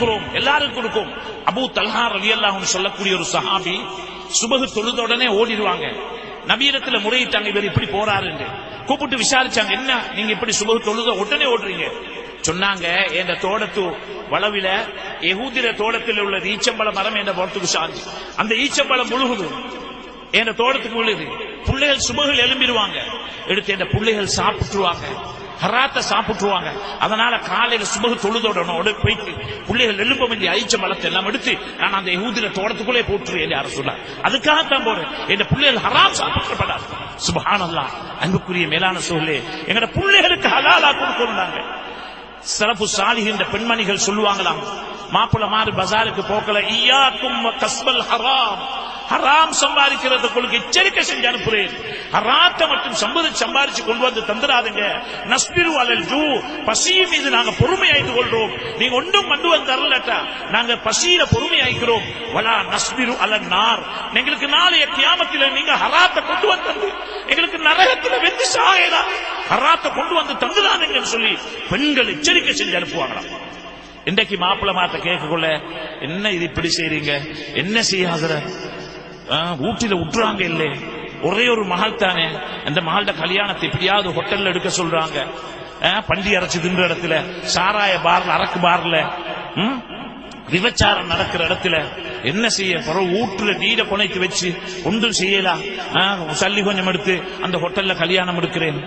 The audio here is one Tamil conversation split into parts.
கொடுக்கிறோம் எல்லாரும் கொடுக்கும். அபூ தல்ஹா ரலியல்லாஹு சொல்லக்கூடிய ஒரு சஹாபி சுபகு தொழுத உடனே ஓடிடுவாங்க. நபீரத்துல முறையிட்டாங்க இவர் இப்படி போறாரு கூப்பிட்டு விசாரிச்சாங்க என்ன நீங்க இப்படி சுபகு தொழுத உடனே ஓடுறீங்க? சொன்னாங்க என்ற தோட்டத்து வளவில எகூதிர தோட்டத்தில் உள்ள ஈச்சம்பழ மரம் என்ற போறதுக்கு சாந்தி அந்த ஈச்சம்பழம் முழுகுது. என்ற தோட்டத்துக்கு உள்ளது. பிள்ளைகள் சுபகள் எழும்பிடுவாங்க. எடுத்து என்ற பிள்ளைகள் சாப்பிட்டுருவாங்க. ஹராத்த சாப்பிட்டுருவாங்க. அதனால காலையில சுபகு தொழுதோடனோட போயிட்டு பிள்ளைகள் எழும்ப வேண்டிய மலத்தை எல்லாம் எடுத்து நான் அந்த யூதிர தோட்டத்துக்குள்ளே போட்டுருவேன் யாரும் சொன்னார். அதுக்காகத்தான் போறேன். என் பிள்ளைகள் ஹராம் சாப்பிடப்படாது சுபஹானல்லா அன்புக்குரிய மேலான சூழலே எங்கட பிள்ளைகளுக்கு ஹலாலா கொடுக்கணும் நாங்க சிறப்பு சாலிகின்ற பெண்மணிகள் சொல்லுவாங்களாம் மாப்பிள்ள மாறு பஜாருக்கு போக்கல ஐயாக்கும் கஸ்பல் ஹராம். ஹராம் சம்பாதிக்கிறதுக்கு எச்சரிக்கை செஞ்சு அனுப்புறேன். ஹராத்தை மட்டும் சம்பதி சம்பாதிச்சு கொண்டு வந்து தந்துடாதுங்க நஸ்பிரு அலல் ஜூ. பசியும் மீது நாங்க பொறுமை கொள்றோம். நீங்க ஒன்றும் கொண்டு வந்து தரலட்டா நாங்க பசியில பொறுமையாய்க்கிறோம் வலா நஸ்பிரு அலல் நார். எங்களுக்கு நாளைய கியாமத்தில் நீங்க ஹராத்தை கொண்டு வந்து எங்களுக்கு நரகத்துல வெந்து சாகலாம் ஹராத்தை கொண்டு வந்து தந்துடாதுங்கன்னு சொல்லி பெண்கள் எச்சரிக்கை செஞ்சு அனுப்புவாங்களாம். இன்றைக்கு மாப்பிள்ள மாத்த கேட்கக்குள்ள என்ன இது இப்படி செய்றீங்க? என்ன செய்யாதுற? ஊட்டில விட்டுறாங்க இல்லே. ஒரே ஒரு மகள் தானே. அந்த மகள்ட கல்யாணத்தை எப்படியாவது ஹோட்டல்ல எடுக்க சொல்றாங்க. ஆ, பண்டி அரைச்சு தின்ற இடத்துல சாராய பார்ல அரக்கு பார்ல ம்? விபச்சாரம் நடக்கிற இடத்துல என்ன செய்ய பிறகு ஊற்றுல நீரை கொனைத்து வச்சு ஒன்றும் செய்யலாம் ஆ, சல்லி கொஞ்சம் எடுத்து அந்த ஹோட்டல்ல கல்யாணம் எடுக்கிறேன்.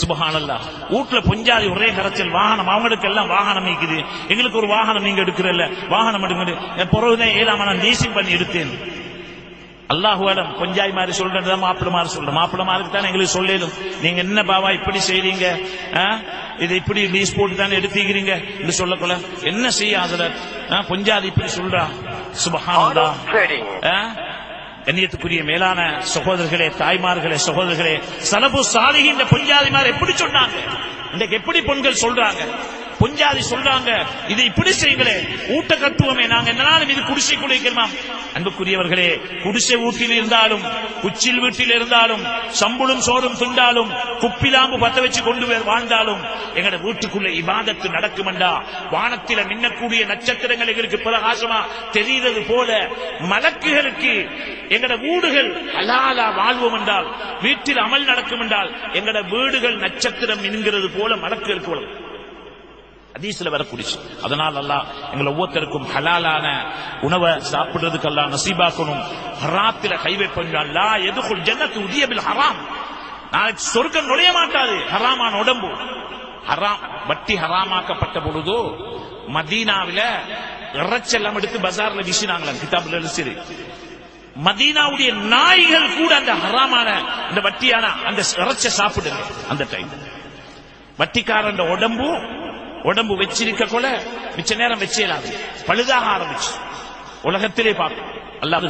சுபஹானல்லா வீட்டுல பொஞ்சாதி ஒரே கரைச்சல் வாகனம் அவங்களுக்கு எல்லாம் வாகனம் இருக்குது எங்களுக்கு ஒரு வாகனம் நீங்க எடுக்கிறல்ல. வாகனம் எடுங்க. பிறகுதான் ஏழாம நான் லீசிங் பண்ணி எடுத்தேன். அல்லாஹுவாடம் கொஞ்சாய் மாதிரி சொல்றது மாப்பிள்ள மாதிரி சொல்றேன். மாப்பிள்ள மாதிரி தான் எங்களுக்கு சொல்லலும் நீங்க என்ன பாவா இப்படி செய்றீங்க? இதை இப்படி லீஸ் போட்டு தானே எடுத்துக்கிறீங்க? என்று சொல்லக்குள்ள என்ன செய்ய அதுல பொஞ்சாதி இப்படி சொல்றா. ஆ? கண்ணியத்துக்குரிய மேலான சகோதரர்களே தாய்மார்களே சகோதரர்களே சலபு சாலிகின்ற பொஞ்சாதிமார் எப்படி சொன்னாங்க? இன்றைக்கு எப்படி பெண்கள் சொல்றாங்க? பொஞ்சாதி சொல்றாங்க. இதை இப்படி செய்யுங்களே. ஊட்ட கட்டுவோமே நாங்க என்னாலும் இது குடிசை குடிக்கிறோமா அன்புக்குரியவர்களே குடிசை வீட்டில் இருந்தாலும் குச்சில் வீட்டில் இருந்தாலும் சம்புளும் சோறும் திண்டாலும் குப்பிலாம்பு பத்த வச்சு கொண்டு வாழ்ந்தாலும் எங்கட வீட்டுக்குள்ள இபாதத்து நடக்குமெண்டா? வானத்தில மின்னக்கூடிய நட்சத்திரங்கள் எங்களுக்கு பிரகாசமா தெரிகிறது போல மலக்குகளுக்கு எங்கட வீடுகள் அலாலா வாழ்வோம் என்றால் வீட்டில் அமல் நடக்கும் என்றால் எங்கட வீடுகள் நட்சத்திரம் என்கிறது போல மலக்குகளுக்கு வளரும் ஹதீஸ்ல வரக்கூடிச்சு அதனால் அல்லாஹ் எங்களை ஒவ்வொருத்தருக்கும் ஹலாலான உணவை சாப்பிடுறதுக்கெல்லாம் நசீபாக்கணும். ஹராத்தில கை வைப்பா அல்லா எதுக்குள் ஜன்னத்து உதியபில் ஹராம். நாளைக்கு சொர்க்கம் நுழைய மாட்டாது. ஹராமான உடம்பு. ஹராம். வட்டி ஹராமாக்கப்பட்ட பொழுதோ மதீனாவில இறைச்செல்லாம் எடுத்து பஜார்ல வீசினாங்களாம். கிதாபுல சரி மதீனாவுடைய நாய்கள் கூட அந்த ஹராமான இந்த வட்டியான அந்த இறைச்ச சாப்பிடுங்க. அந்த டைம் வட்டிக்காரன் உடம்பும் உடம்பு வச்சிருக்க கூட மிச்ச நேரம் வச்சிடலாது பழுதாக ஆரம்பிச்சு. உலகத்திலே பார்க்கும். அல்லாது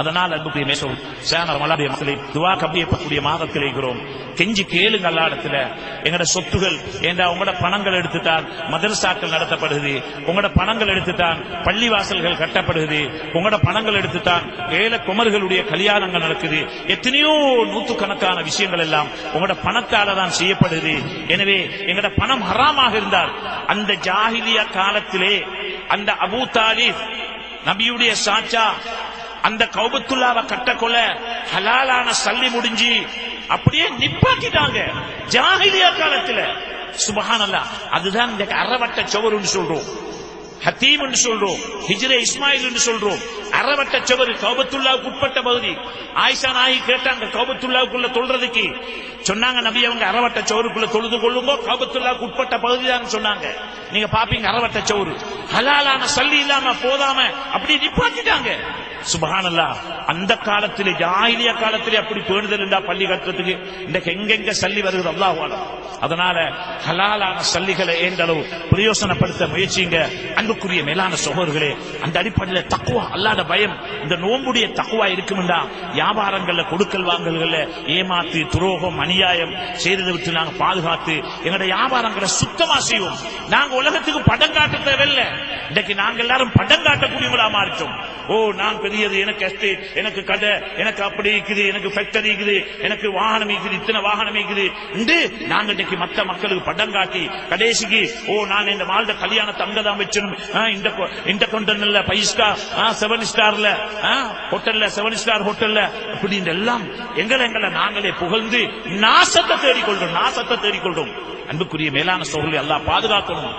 அதனால் அன்புக்குரிய மேசோம் சேனர் மலாடைய மக்களை துவா கப்பியப்பக்கூடிய மாதத்தில் இருக்கிறோம். கெஞ்சி கேளுங்க அல்லா இடத்துல. எங்கட சொத்துகள் ஏண்டா உங்களோட பணங்கள் எடுத்துட்டான் மதரசாக்கள் நடத்தப்படுது உங்களோட பணங்கள் எடுத்துட்டான் பள்ளிவாசல்கள் கட்டப்படுது உங்களோட பணங்கள் எடுத்துட்டான் ஏழை குமர்களுடைய கல்யாணங்கள் நடக்குது. எத்தனையோ நூற்றுக்கணக்கான விஷயங்கள் எல்லாம் உங்களோட பணத்தால தான் செய்யப்படுது. எனவே எங்களோட பணம் ஹராமாக இருந்தால் அந்த ஜாஹிலியா காலத்திலே அந்த அபூ தாலிப் நபியுடைய சாச்சா அந்த கௌபத்துல்லாவை கட்டக்கொள்ள ஹலாலான சல்லி முடிஞ்சு அப்படியே நிப்பாட்டிட்டாங்க ஜாகிலியா காலத்துல. சுபஹானல்லா அதுதான் இந்த அறவட்ட சோறுன்னு சொல்றோம். ஹத்தீம் என்று சொல்றோம் ஹிஜ்ரே இஸ்மாயில் என்று சொல்றோம். அறவட்ட சுவர் கௌபத்துல்லாவுக்கு உட்பட்ட பகுதி. ஆயிஷா நாயி கேட்டாங்க கௌபத்துல்லாவுக்குள்ள தொழுறதுக்கு. சொன்னாங்க நபி அவங்க அறவட்ட சோறுக்குள்ள தொழுது கொள்ளுங்க கௌபத்துல்லாவுக்கு உட்பட்ட பகுதி தான் சொன்னாங்க. நீங்க பாப்பீங்க அறவட்ட சோறு ஹலாலான சல்லி இல்லாம போதாம அப்படி நிப்பாட்டிட்டாங்க. சுபஹானல்லா. அந்த காலத்திலே ஜாயிலிய காலத்திலே அப்படி பேணுதல் இருந்தா பள்ளி கட்டுறதுக்கு இன்றைக்கு எங்கெங்க சல்லி வருகிறது அல்லாஹ் அதனால ஹலாலான சல்லிகளை ஏண்டளவு பிரயோசனப்படுத்த முயற்சிங்க. அன்புக்குரிய மேலான சோகர்களே அந்த அடிப்படையில் தக்குவா அல்லாத பயம் இந்த நோம்புடைய தக்குவா இருக்குமெண்டா. வியாபாரங்கள்ல கொடுக்கல் வாங்கல்கள்ல ஏமாத்து துரோகம் அநியாயம் செய்ததை விட்டு நாங்க பாதுகாத்து எங்களுடைய வியாபாரங்களை சுத்தமா செய்வோம். நாங்க உலகத்துக்கு படம் காட்ட தேவையில்லை. இன்றைக்கு நாங்க எல்லாரும் படம் காட்டக்கூடியவங்களா மாறிட்டோம். ஓ நான் பெரியது எனக்கு எஸ்டேட் எனக்கு கடை எனக்கு அப்படி இருக்குது எனக்கு ஃபேக்டரி இருக்குது எனக்கு வாகனம் இருக்குது இத்தனை வாகனம் இருக்குது. என்று நாங்க இன்னைக்கு மற்ற மக்களுக்கு படம் காட்டி கடைசிக்கு ஓ நான் இந்த வாழ்ந்த கல்யாணத்தை அங்கதான் வச்சிடும் இந்த கொ- இந்த கொண்டன்ல ஃபைவ் ஸ்டார் செவன் ஸ்டார்ல ஹோட்டல்ல செவன் ஸ்டார் ஹோட்டல்ல இப்படி எல்லாம் எங்களை எங்களை நாங்களே புகழ்ந்து நாசத்தை தேடிக்கொள்றோம் நாசத்தை தேடிக்கொள்றோம். அன்புக்குரிய மேலான சோழலை எல்லாம் பாதுகாக்கணும்.